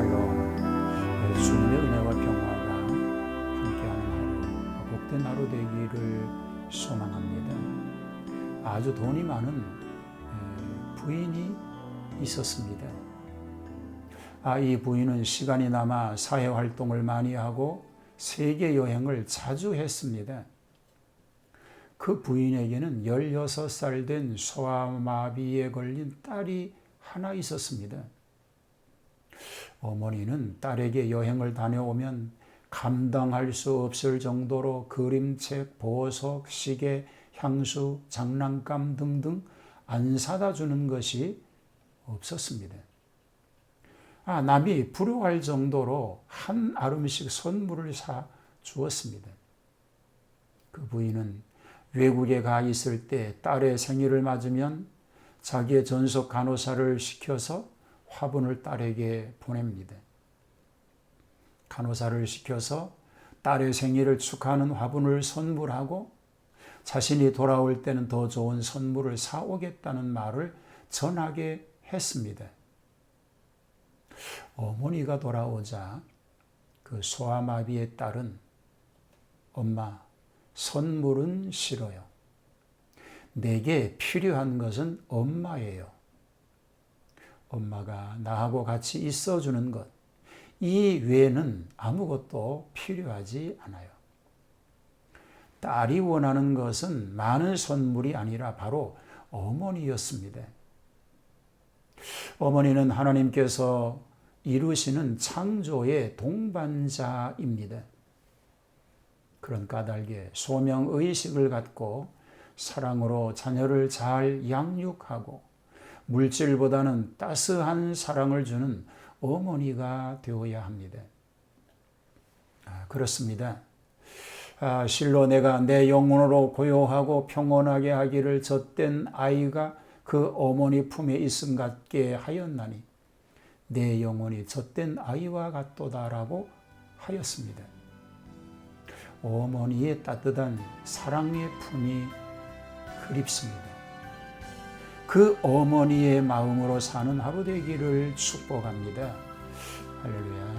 감사하여 주님의 은혜와 평화가 함께하는 하루, 복된 하루 되기를 소망합니다. 아주 돈이 많은 부인이 있었습니다. 아, 이 부인은 시간이 남아 사회 활동을 많이 하고 세계 여행을 자주 했습니다. 그 부인에게는 16살 된 소아마비에 걸린 딸이 하나 있었습니다. 어머니는 딸에게 여행을 다녀오면 감당할 수 없을 정도로 그림책, 보석, 시계, 향수, 장난감 등등 안 사다 주는 것이 없었습니다. 아, 남이 불효할 정도로 한 아름씩 선물을 사 주었습니다. 그 부인은 외국에 가 있을 때 딸의 생일을 맞으면 자기의 전속 간호사를 시켜서 화분을 딸에게 보냅니다. 간호사를 시켜서 딸의 생일을 축하하는 화분을 선물하고 자신이 돌아올 때는 더 좋은 선물을 사오겠다는 말을 전하게 했습니다. 어머니가 돌아오자 그 소아마비의 딸은 엄마, 선물은 싫어요. 내게 필요한 것은 엄마예요. 엄마가 나하고 같이 있어주는 것, 이 외에는 아무것도 필요하지 않아요. 딸이 원하는 것은 많은 선물이 아니라 바로 어머니였습니다. 어머니는 하나님께서 이루시는 창조의 동반자입니다. 그런 까닭에 소명 의식을 갖고 사랑으로 자녀를 잘 양육하고 물질보다는 따스한 사랑을 주는 어머니가 되어야 합니다. 아, 그렇습니다. 아, 실로 내가 내 영혼으로 고요하고 평온하게 하기를 젖된 아이가 그 어머니 품에 있음 같게 하였나니 내 영혼이 젖된 아이와 같도다라고 하였습니다. 어머니의 따뜻한 사랑의 품이 그립습니다. 그 어머니의 마음으로 사는 하루 되기를 축복합니다. 할렐루야.